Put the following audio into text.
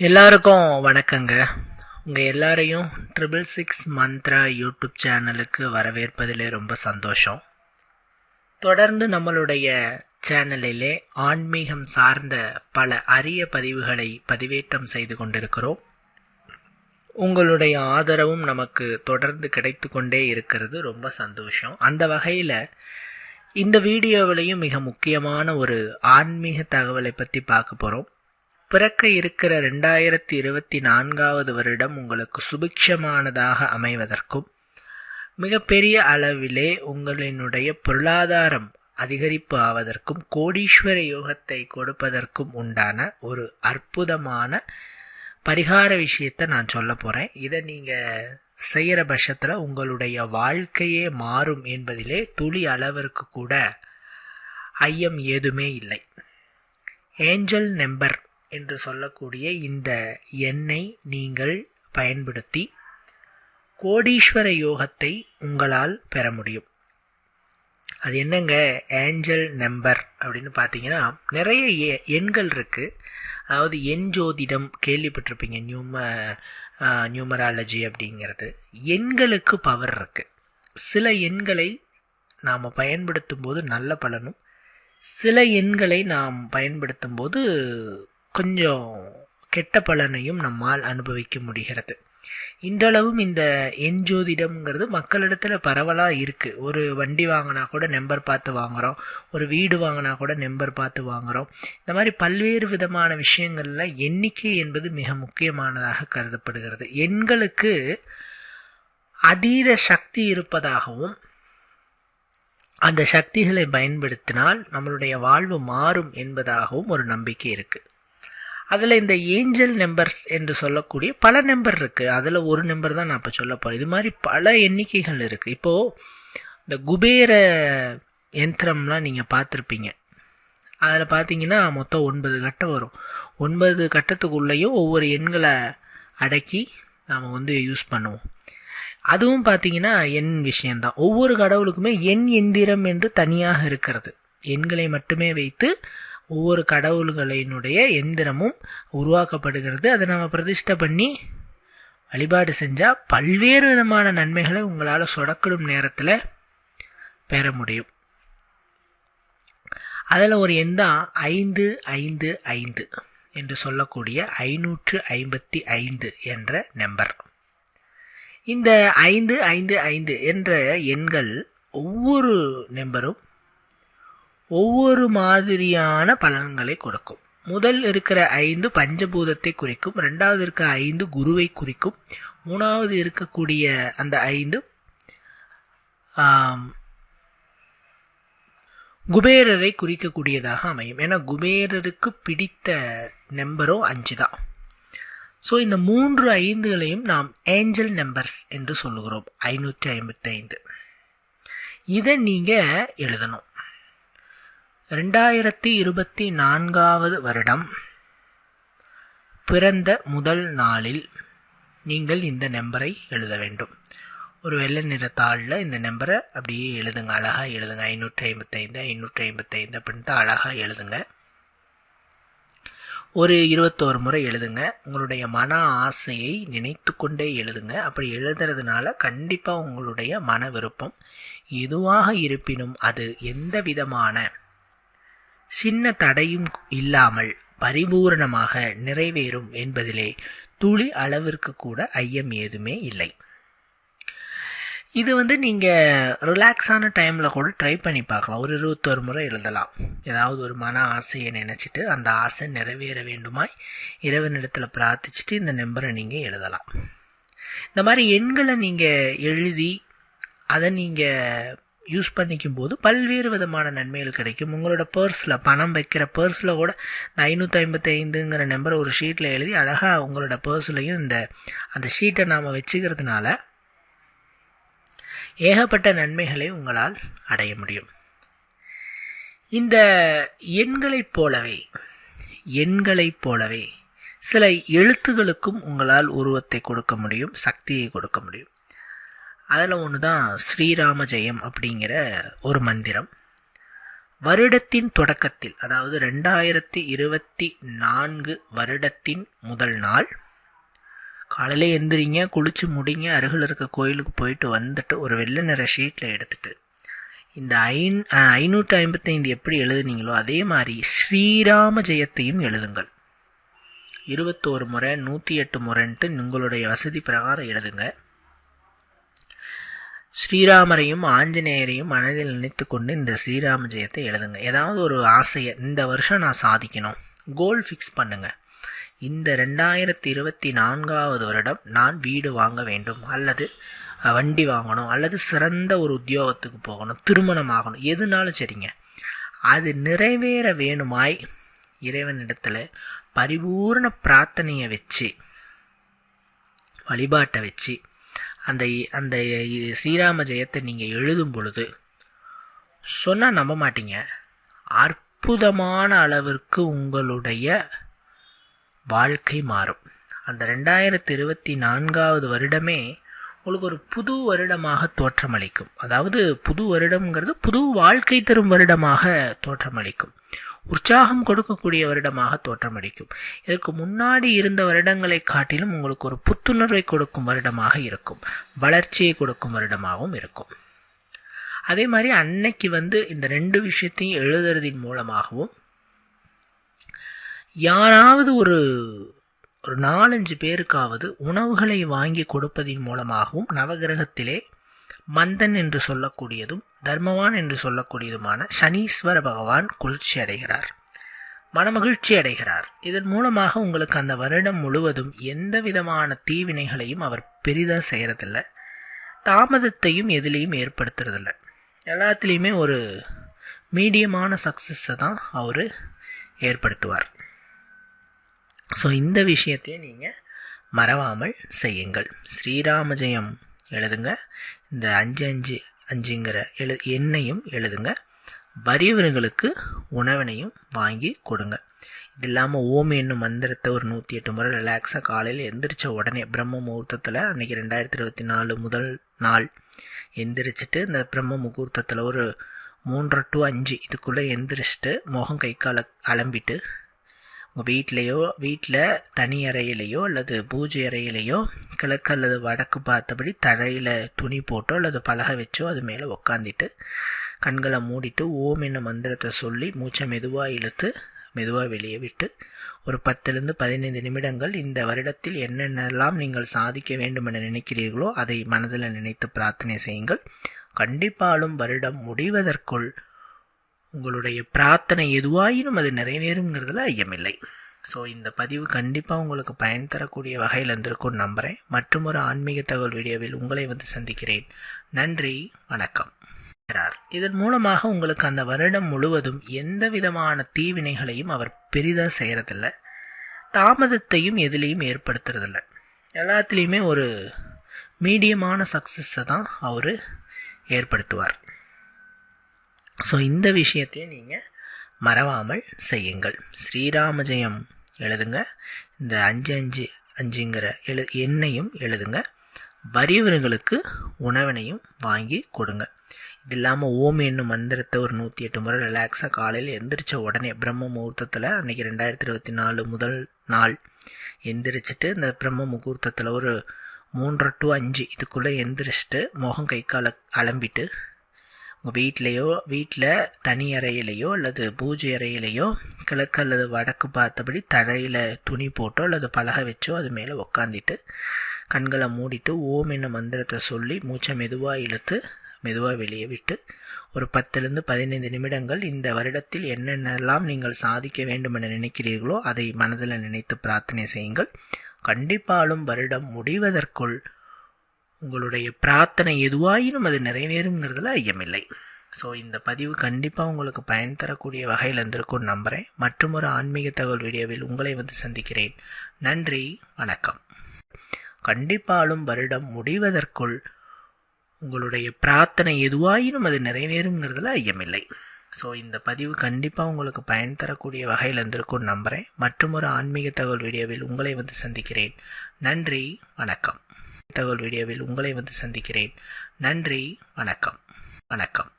எல்லாருக்கும் வணக்கங்க. உங்கள் எல்லாரையும் ட்ரிபிள் சிக்ஸ் மந்த்ரா யூடியூப் சேனலுக்கு வரவேற்பதிலே ரொம்ப சந்தோஷம். தொடர்ந்து நம்மளுடைய சேனலிலே ஆன்மீகம் சார்ந்த பல அரிய பதிவுகளை பதிவேற்றம் செய்து கொண்டிருக்கிறோம். உங்களுடைய ஆதரவும் நமக்கு தொடர்ந்து கிடைத்து கொண்டே இருக்கிறது. ரொம்ப சந்தோஷம். அந்த வகையில் இந்த வீடியோவிலையும் மிக முக்கியமான ஒரு ஆன்மீக தகவலை பற்றி பார்க்க போகிறோம் பிறக்க இருக்கிற ரெண்டாயிரத்தி இருபத்தி நான்காவது வருடம் உங்களுக்கு சுபிக்ஷமானதாக அமைவதற்கும் மிகப்பெரிய அளவிலே உங்களினுடைய பொருளாதாரம் அதிகரிப்பு ஆவதற்கும் கோடீஸ்வர யோகத்தை கொடுப்பதற்கும் உண்டான ஒரு அற்புதமான பரிகார விஷயத்தை நான் சொல்ல போகிறேன் இதை நீங்கள் செய்கிற பட்சத்தில் உங்களுடைய வாழ்க்கையே மாறும் என்பதிலே துளி அளவிற்கு கூட ஐயம் ஏதுமே இல்லை. ஏஞ்சல் நம்பர் என்று சொல்லக்கூடிய இந்த எண்ணை நீங்கள் பயன்படுத்தி கோடீஸ்வர யோகத்தை உங்களால் பெற முடியும். அது என்னங்க? ஏஞ்சல் நம்பர் அப்படின்னு பார்த்தீங்கன்னா நிறைய எ- எண்கள் இருக்குது அதாவது எண் ஜோதிடம் கேள்விப்பட்டிருப்பீங்க நியூம நியூமராலஜி அப்படிங்கிறது. எண்களுக்கு பவர் இருக்குது சில எண்களை நாம் பயன்படுத்தும் போது நல்ல பலனும் சில எண்களை நாம் பயன்படுத்தும் போது கொஞ்சம் கெட்ட பலனையும் நம்மால் அனுபவிக்க முடிகிறது. இன்றளவும் இந்த எண் ஜோதிடம்ங்கிறது மக்களிடத்தில் பரவலாக இருக்குது ஒரு வண்டி வாங்கினா கூட நம்பர் பார்த்து வாங்குகிறோம் ஒரு வீடு வாங்கினா கூட நம்பர் பார்த்து வாங்குகிறோம் இந்த மாதிரி பல்வேறு விதமான விஷயங்களில் எண்ணிக்கை என்பது மிக முக்கியமானதாக கருதப்படுகிறது. எண்களுக்கு அதீத சக்தி இருப்பதாகவும் அந்த சக்திகளை பயன்படுத்தினால் நம்மளுடைய வாழ்வு மாறும் என்பதாகவும் ஒரு நம்பிக்கை இருக்குது அதில் இந்த ஏஞ்சல் நம்பர்ஸ் என்று சொல்லக்கூடிய பல நம்பர் இருக்குது அதில் ஒரு நம்பர் தான் நான் இப்போ சொல்ல போகிறேன் இது மாதிரி பல எண்ணிக்கைகள் இருக்குது இப்போது இந்த குபேர யந்திரம்லாம் நீங்கள் பார்த்துருப்பீங்க. அதில் பார்த்தீங்கன்னா மொத்தம் ஒன்பது கட்டம் வரும். ஒன்பது கட்டத்துக்குள்ளேயும் ஒவ்வொரு எண்களை அடக்கி நாம் வந்து யூஸ் பண்ணுவோம். அதுவும் பார்த்தீங்கன்னா எண் விஷயந்தான் ஒவ்வொரு கடவுளுக்குமே எண் எந்திரம் என்று தனியாக இருக்கிறது. எண்களை மட்டுமே வைத்து ஒவ்வொரு கடவுள்களினுடைய எந்திரமும் உருவாக்கப்படுகிறது. அதை நம்ம பிரதிஷ்டை பண்ணி வழிபாடு செஞ்சால் பல்வேறு விதமான நன்மைகளை உங்களால் சொடக்கிடும் நேரத்தில் பெற முடியும். அதில் ஒரு எண் தான் ஐந்து ஐந்து ஐந்து என்று சொல்லக்கூடிய ஐநூற்று ஐம்பத்தி ஐந்து என்ற நம்பர். இந்த ஐந்து ஐந்து ஐந்து என்ற எண்கள் ஒவ்வொரு நம்பரும் ஒவ்வொரு மாதிரியான பலன்களை கொடுக்கும். முதல் இருக்கிற ஐந்து பஞ்சபூதத்தை குறிக்கும் ரெண்டாவது இருக்க ஐந்து குருவை குறிக்கும் மூணாவது இருக்கக்கூடிய அந்த ஐந்து குபேரரை குறிக்கக்கூடியதாக அமையும். ஏன்னா குபேரருக்கு பிடித்த நம்பரும் அஞ்சு தான். ஸோ இந்த மூன்று ஐந்துகளையும் நாம் ஏஞ்சல் நம்பர்ஸ் என்று சொல்லுகிறோம். ஐநூற்றி ஐம்பத்தைந்து. இதை நீங்கள் எழுதணும். ரெண்டாயிரத்தி இருபத்தி நான்காவது வருடம் பிறந்த முதல் நாளில் நீங்கள் இந்த நம்பரை எழுத வேண்டும். ஒரு வெள்ளை நிற தாளில் இந்த நம்பரை அப்படியே எழுதுங்க. அழகாக எழுதுங்க. ஐநூற்றி ஐம்பத்தைந்து ஐநூற்றி ஐம்பத்தைந்து அப்படின்ட்டு அழகாக எழுதுங்க. ஒரு இருபத்தோரு முறை எழுதுங்க. உங்களுடைய மன ஆசையை நினைத்து கொண்டே எழுதுங்க. அப்படி எழுதுறதுனால கண்டிப்பாக உங்களுடைய மன விருப்பம் எதுவாக இருப்பினும் அது எந்த விதமான சின்ன தடையும் இல்லாமல் பரிபூரணமாக நிறைவேறும் என்பதிலே துளி அளவிற்கு கூட ஐயம் ஏதுமே இல்லை. இது வந்து நீங்கள் ரிலாக்ஸான டைமில் கூட ட்ரை பண்ணி பார்க்கலாம். ஒரு இருபத்தோரு முறை எழுதலாம். ஏதாவது ஒரு மன ஆசையை நினச்சிட்டு அந்த ஆசை நிறைவேற வேண்டுமாய் இறைவனிடத்தில் பிரார்த்திச்சுட்டு இந்த நம்பரை நீங்கள் எழுதலாம். இந்த மாதிரி எண்களை நீங்கள் எழுதி அதை நீங்கள் யூஸ் பண்ணிக்கும் போது பல்வேறு விதமான நன்மைகள் கிடைக்கும். உங்களோட பர்ஸில் பணம் வைக்கிற பர்ஸில் கூட இந்த ஐநூற்றி ஐம்பத்தி ஐந்துங்கிற நம்பரை ஒரு ஷீட்டில் எழுதி அழகாக உங்களோட பர்ஸ்லையும் இந்த அந்த ஷீட்டை நாம் வச்சுக்கிறதுனால ஏகப்பட்ட நன்மைகளை உங்களால் அடைய முடியும். இந்த எண்களைப் போலவே எண்களைப் போலவே சில எழுத்துகளுக்கும் உங்களால் உருவத்தை கொடுக்க முடியும் சக்தியை கொடுக்க முடியும். அதில் ஒன்று தான் ஸ்ரீராம ஜெயம் அப்படிங்கிற ஒரு மந்திரம். வருடத்தின் தொடக்கத்தில் அதாவது ரெண்டாயிரத்தி இருபத்தி நான்கு வருடத்தின் முதல் நாள் காலையில் எந்திரிங்க குளிச்சு முடிங்க அருகில் இருக்க கோயிலுக்கு போயிட்டு வந்துட்டு ஒரு வெள்ளை நிற ஷீட்டில் எடுத்துட்டு இந்த ஐந் ஐநூற்றி ஐம்பத்தைந்து எப்படி எழுதுனீங்களோ அதே மாதிரி ஸ்ரீராம ஜெயத்தையும் எழுதுங்கள். இருபத்தோரு முறை நூற்றி எட்டு முறைன்ட்டு உங்களுடைய வசதி பிரகாரம் எழுதுங்க. ஸ்ரீராமரையும் ஆஞ்சநேயரையும் மனதில் நினைத்து கொண்டு இந்த ஸ்ரீராம ஜெயத்தை எழுதுங்க. ஏதாவது ஒரு ஆசையை இந்த வருஷம் நான் சாதிக்கணும். கோல் ஃபிக்ஸ் பண்ணுங்க. இந்த ரெண்டாயிரத்தி இருபத்தி நான்காவது வருடம் நான் வீடு வாங்க வேண்டும். அல்லது வண்டி வாங்கணும். அல்லது சிறந்த ஒரு உத்தியோகத்துக்கு போகணும். திருமணம் ஆகணும். எதுனாலும் சரிங்க. அது நிறைவேற வேணுமாய் இறைவனிடத்தில் பரிபூர்ண பிரார்த்தனையை வச்சு வழிபாட்டை வச்சு அந்த அந்த ஸ்ரீராம ஜெயத்தை நீங்கள் எழுதும் பொழுது சொன்னால் நம்ப மாட்டீங்க. அற்புதமான அளவிற்கு உங்களுடைய வாழ்க்கை மாறும். அந்த ரெண்டாயிரத்தி இருபத்தி நான்காவது வருடமே உங்களுக்கு ஒரு புது வருடமாக தோற்றமளிக்கும். அதாவது புது வருடம்ங்கிறது புது வாழ்க்கை தரும் வருடமாக தோற்றமளிக்கும். உற்சாகம் கொடுக்கக்கூடிய வருடமாக தோற்றமளிக்கும் இதற்கு முன்னாடி இருந்த வருடங்களை காட்டிலும் உங்களுக்கு ஒரு புத்துணர்வை கொடுக்கும் வருடமாக இருக்கும். வளர்ச்சியை கொடுக்கும் வருடமாகவும் இருக்கும். அதே மாதிரி அன்னைக்கு வந்து இந்த ரெண்டு விஷயத்தையும் எழுதுறதின் மூலமாகவும் யாராவது ஒரு ஒரு நாலஞ்சு பேருக்காவது உணவுகளை வாங்கி கொடுப்பதின் மூலமாகவும் நவகிரகத்திலே மந்தன் என்று சொல்லக்கூடியதும் தர்மவான் என்று சொல்லக்கூடியதுமான சனீஸ்வர பகவான் குளிர்ச்சி அடைகிறார். மனமகிழ்ச்சி அடைகிறார். இதன் மூலமாக உங்களுக்கு அந்த வருடம் முழுவதும் எந்த விதமான தீவினைகளையும் அவர் பெரிதாக செய்கிறதில்ல தாமதத்தையும் எதிலையும் ஏற்படுத்துறதில்ல. எல்லாத்துலேயுமே ஒரு மீடியமான சக்ஸஸை தான் அவர் ஏற்படுத்துவார். ஸோ இந்த விஷயத்தையும் நீங்கள் மறவாமல் செய்யுங்கள். ஸ்ரீராம ஜெயம் எழுதுங்க. இந்த அஞ்சு அஞ்சு அஞ்சுங்கிற எழு எண்ணையும் எழுதுங்க. வறியவர்களுக்கு உணவினையும் வாங்கி கொடுங்க. இது இல்லாமல் ஓம் என்னும் மந்திரத்தை ஒரு நூற்றி எட்டு முறை ரிலாக்ஸாக காலையில் எந்திரிச்ச உடனே பிரம்ம முகூர்த்தத்தில் அன்றைக்கி ரெண்டாயிரத்தி இருபத்தி நாலு முதல் நாள் எந்திரிச்சிட்டு இந்த பிரம்ம முகூர்த்தத்தில் ஒரு மூன்று டு அஞ்சு இதுக்குள்ளே எந்திரிச்சிட்டு முகம் கை கால அலம்பிட்டு உங்கள் வீட்லேயோ வீட்டில் தனி அறையிலையோ அல்லது பூஜை அறையிலையோ கிழக்கு அல்லது வடக்கு பார்த்தபடி தரையில் துணி போட்டோ அல்லது பலகை வச்சோ அது மேலே உக்காந்துட்டு கண்களை மூடிட்டு ஓம் என்ன மந்திரத்தை சொல்லி மூச்சை மெதுவாக இழுத்து மெதுவாக வெளியே விட்டு ஒரு பத்துலேருந்து பதினைந்து நிமிடங்கள் இந்த வருடத்தில் என்னென்னலாம் நீங்கள் சாதிக்க வேண்டும் என நினைக்கிறீர்களோ அதை மனதில் நினைத்து பிரார்த்தனை செய்யுங்கள். கண்டிப்பாலும் வருடம் முடிவதற்குள் உங்களுடைய பிரார்த்தனை எதுவாயினும் அது நிறைவேறுங்கிறதுல ஐயமில்லை. ஸோ இந்த பதிவு கண்டிப்பாக உங்களுக்கு பயன் தரக்கூடிய வகையில் இருந்திருக்கும்னு நம்புகிறேன் மற்றும் ஒரு ஆன்மீக தகவல் வீடியோவில் உங்களை வந்து சந்திக்கிறேன். நன்றி வணக்கம். இதன் மூலமாக உங்களுக்கு அந்த வருடம் முழுவதும் எந்த விதமான தீவினைகளையும் அவர் பெரிதாக செய்கிறதில்ல தாமதத்தையும் எதிலையும் ஏற்படுத்துறதில்ல. எல்லாத்துலேயுமே ஒரு மீடியமான சக்ஸஸை தான் அவர் ஏற்படுத்துவார். ஸோ இந்த விஷயத்தையும் நீங்கள் மறவாமல் செய்யுங்கள். ஸ்ரீராம ஜெயம் எழுதுங்க. இந்த அஞ்சு அஞ்சு அஞ்சுங்கிற எழு எண்ணையும் எழுதுங்க. வறியவர்களுக்கு உணவினையும் வாங்கி கொடுங்க. இது இல்லாமல் ஓம் என்னும் மந்திரத்தை ஒரு நூற்றி எட்டு முறை ரிலாக்ஸாக காலையில் எந்திரிச்ச உடனே பிரம்ம முகூர்த்தத்தில் அன்றைக்கி ரெண்டாயிரத்தி இருபத்தி நாலு முதல் நாள் எந்திரிச்சிட்டு இந்த பிரம்ம முகூர்த்தத்தில் ஒரு மூன்று டு அஞ்சு இதுக்குள்ளே எந்திரிச்சிட்டு முகம் கை கால அலம்பிட்டு உங்கள் வீட்லேயோ வீட்டில் தனி அறையிலையோ அல்லது பூஜை அறையிலையோ கிழக்கு அல்லது வடக்கு பார்த்தபடி தரையில் துணி போட்டோ அல்லது பலகை வச்சோ அது மேலே உக்காந்துட்டு கண்களை மூடிட்டு ஓம் என்ன மந்திரத்தை சொல்லி மூச்சை மெதுவாக இழுத்து மெதுவாக வெளியே விட்டு ஒரு பத்துலேருந்து பதினைந்து நிமிடங்கள் இந்த வருடத்தில் என்னென்னலாம் நீங்கள் சாதிக்க வேண்டும் என நினைக்கிறீர்களோ அதை மனதில் நினைத்து பிரார்த்தனை செய்யுங்கள். கண்டிப்பாலும் வருடம் முடிவதற்குள் உங்களுடைய பிரார்த்தனை எதுவாயினும் அது நிறைவேறுங்கிறதுல ஐயமில்லை. ஸோ இந்த பதிவு கண்டிப்பாக உங்களுக்கு பயன் தரக்கூடிய வகையில் இருந்திருக்கும் நம்புகிறேன் மற்றும் ஒரு ஆன்மீக தகவல் வீடியோவில் உங்களை வந்து சந்திக்கிறேன். நன்றி வணக்கம். கண்டிப்பாலும் வருடம் முடிவதற்குள் உங்களுடைய பிரார்த்தனை எதுவாயினும் அது நிறைவேறுங்கிறதுல ஐயமில்லை. ஸோ இந்த பதிவு கண்டிப்பாக உங்களுக்கு பயன் தரக்கூடிய வகையில் இருந்திருக்கும் நம்புகிறேன் மற்றும் ஒரு ஆன்மீக தகவல் வீடியோவில் உங்களை வந்து சந்திக்கிறேன். நன்றி வணக்கம். தகவல் வீடியோவில் உங்களை வந்து சந்திக்கிறேன். நன்றி வணக்கம். வணக்கம்.